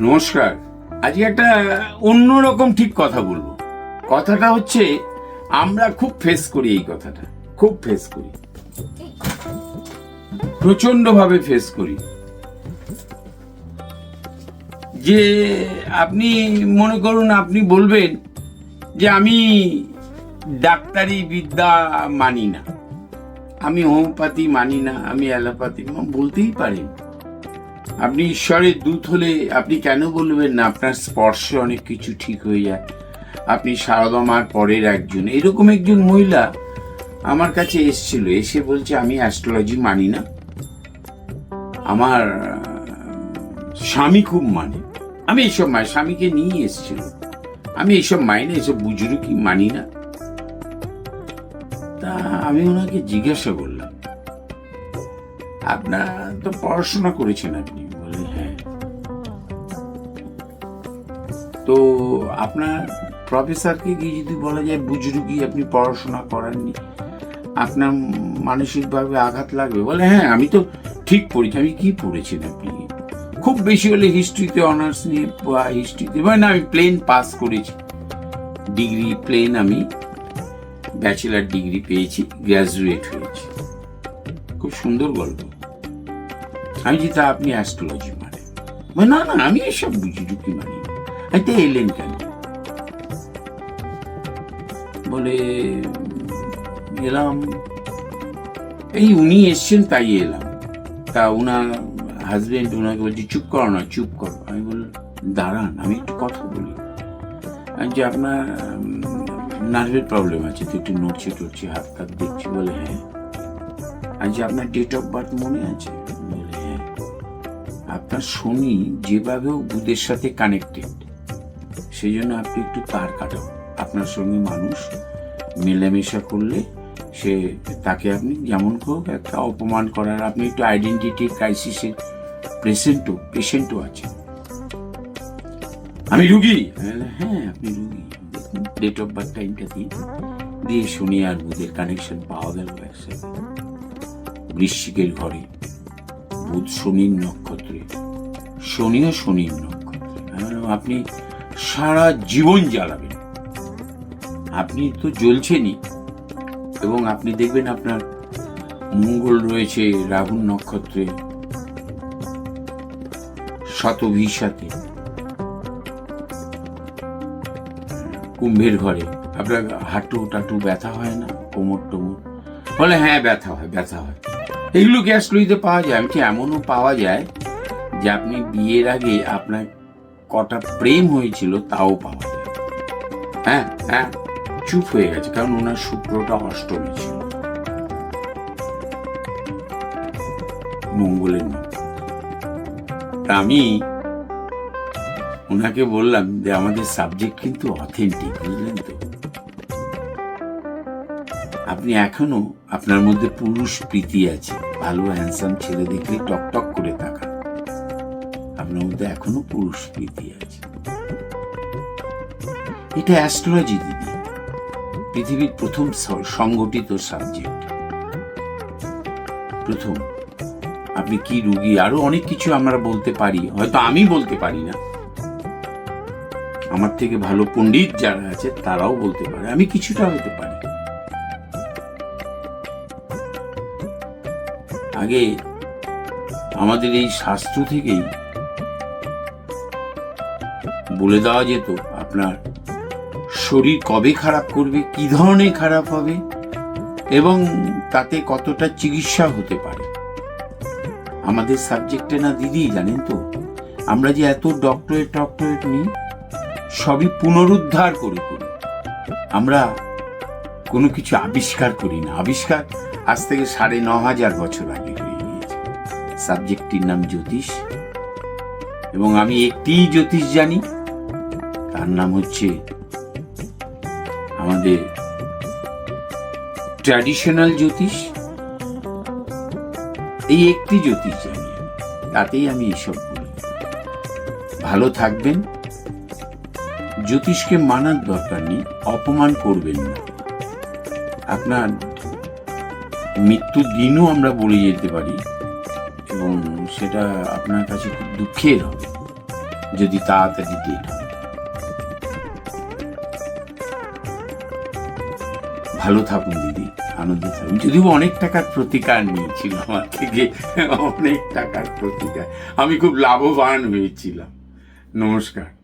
নমস্কার। আজকে একটা অন্যরকম ঠিক কথা বলব। কথাটা হচ্ছে, আমরা খুব ফেস করি এই কথাটা। খুব ফেস করি। প্রচণ্ড ভাবে ফেস করি। যে আপনি, মনে করুন আপনি বলবেন যে আমি ডাক্তারি বিদ্যা মানি না। আমি হোমিওপ্যাথি মানি না, আমি অ্যালোপ্যাথি বলতেই পারেন। আপনি ঈশ্বরের দূত হলে আপনি কেন বলবেন না? আপনার স্পর্শে অনেক কিছু ঠিক হয়ে যায়। আপনি সারদমার পরের একজন। এরকম একজন মহিলা আমার কাছে এসেছিল। এসে বলছে, আমি অ্যাস্ট্রোলজি মানি না। আমার স্বামী খুব মানে। আমি এইসব মাই স্বামীকে নিয়ে এসেছিল। আমি এইসব মানি না এইসব বুজুর্গি মানি না। তা আমি ওনাকে জিজ্ঞাসা করলাম, আপনার তো পড়াশোনা করেছেন আপনি? তো আপনার প্রফেসরকে গিয়ে যদি বলা যায় বুজরুগি আপনি পড়াশোনা করাননি, আপনার মানসিকভাবে আঘাত লাগবে? বলে হ্যাঁ আমি তো ঠিক পড়েছি। আমি কি পড়েছেন আপনি? খুব বেশি হলে হিস্ট্রিতে, অনার্স নিয়ে বা হিস্ট্রিতে মানে আমি প্লেন পাস করেছি। ডিগ্রি প্লেন আমি, ব্যাচেলার ডিগ্রি পেয়েছি, গ্র্যাজুয়েট হয়েছি। খুব সুন্দর গল্প। আমি যে তা, আপনি অ্যাস্ট্রোলজি মানে। না না, আমি এসব বুঝি ঢুকি মানি তো এলেন কেন বলে এলাম এই উনি এসছেন তাই এলাম তা উনার হাজবেন্ড ওনাকে বলছি চুপ করো না চুপ করো আমি বললাম দাঁড়ান আমি একটু কথা বলি যে আপনার নার্ভের প্রবলেম আছে তো একটু নড়ছে টড়ছে হাত হাত দেখছি বলে হ্যাঁ আর যে আপনার ডেট অফ বার্থ মনে আছে বলে হ্যাঁ আপনার শনি যেভাবে বুধের সাথে কানেক্টেড সেই জন্য আপনি একটু তার কাটান আপনার সঙ্গে মানুষ মেলামেশা করলে সে, তাকে আপনি যেমন হোক একটা অপমান করার, আপনি একটু আইডেন্টিটি ক্রাইসিসের প্রেসেন্টও পেশেন্টও আছে আমি রুগী। আমি হ্যাঁ আপনি রুগী। ডেট অফ বার্থ টাইমটা দিয়ে দিয়ে শনি আর বুধের কানেকশন পাওয়া গেল একসাথে। বৃশ্চিকের ঘরে, বুধ শনির নক্ষত্রে, শনিও শনির নক্ষত্রে। আমি আপনি সারা জীবন জ্বালাবেন। আপনি তো জ্বলছেনই। এবং আপনি দেখবেন আপনার মঙ্গল রয়েছে রাহুল নক্ষত্রে। শতভির সাথে কুম্ভের ঘরে। আপনার হাঁটু টাটু ব্যথা হয় না? কোমর টোমর? বলে হ্যাঁ ব্যথা হয় ব্যথা হয়। এগুলো গ্যাস লইতে পাওয়া যায়। আমি কি এমনও পাওয়া যায় যে আপনি বিয়ের আগে আপনার কটা প্রেম হয়েছিল তাও পাওয়া যায় হ্যাঁ হ্যাঁ চুপ হয়ে গেছে, কারণ ওনার শুক্রটা অষ্টমী ছিল। মঙ্গলের তা আমি ওনাকে বললাম যে আমাদের সাবজেক্ট কিন্তু অথেন্টিক বুঝলেন তো? আপনি এখনও আপনার মধ্যে পুরুষ প্রীতি আছে, ভালো হ্যান্ডসাম ছেলে দেখলে টক টক করে তাকান। আপনার মধ্যে এখনও পুরুষ প্রীতি আছে। এটা অ্যাস্ট্রোলজি দিদি। পৃথিবীর প্রথম সংগঠিত সাবজেক্ট প্রথম। আপনি কি রুগী? আরও অনেক কিছু আমরা বলতে পারি। হয়তো আমি বলতে পারি না। আমার থেকে ভালো পণ্ডিত যারা আছে, তারাও বলতে পারে। আমি কিছুটা হতে পারি। আগে আমাদের এই শাস্ত্র থেকেই বলে দেওয়া যেত, আপনার শরীর কবে খারাপ করবে, কি ধরনের খারাপ হবে, এবং তাতে কতটা চিকিৎসা হতে পারে? আমাদের সাবজেক্টে না দিদি, জানেন তো, আমরা যে এত ডক্টরেট টক্টরেট নিই, সবই পুনরুদ্ধার করে করি। আমরা কোনো কিছু আবিষ্কার করি না। আবিষ্কার আজ থেকে সাড়ে ন হাজার বছর আগে হয়ে গিয়েছে। সাবজেক্টটির নাম জ্যোতিষ, এবং আমি একটিই জ্যোতিষ জানি তার নাম হচ্ছে আমাদের ট্র্যাডিশনাল জ্যোতিষ। এই একটি জ্যোতিষ জানি তাতেই আমি এসব বলি ভালো থাকবেন। জ্যোতিষকে মানার দরকার নেই, অপমান করবেন না। আপনার মৃত্যুর দিনও আমরা বলে যেতে পারি এবং সেটা আপনার কাছে খুব দুঃখের হবে, যদি তাড়াতাড়ি ডেট হয়। ভালো থাকুন দিদি, আনন্দ থাকুন যদিও অনেক টাকার প্রতিকার নিয়েছিল আমার থেকে অনেক টাকার প্রতিকার। আমি খুব লাভবান হয়েছিলাম। নমস্কার।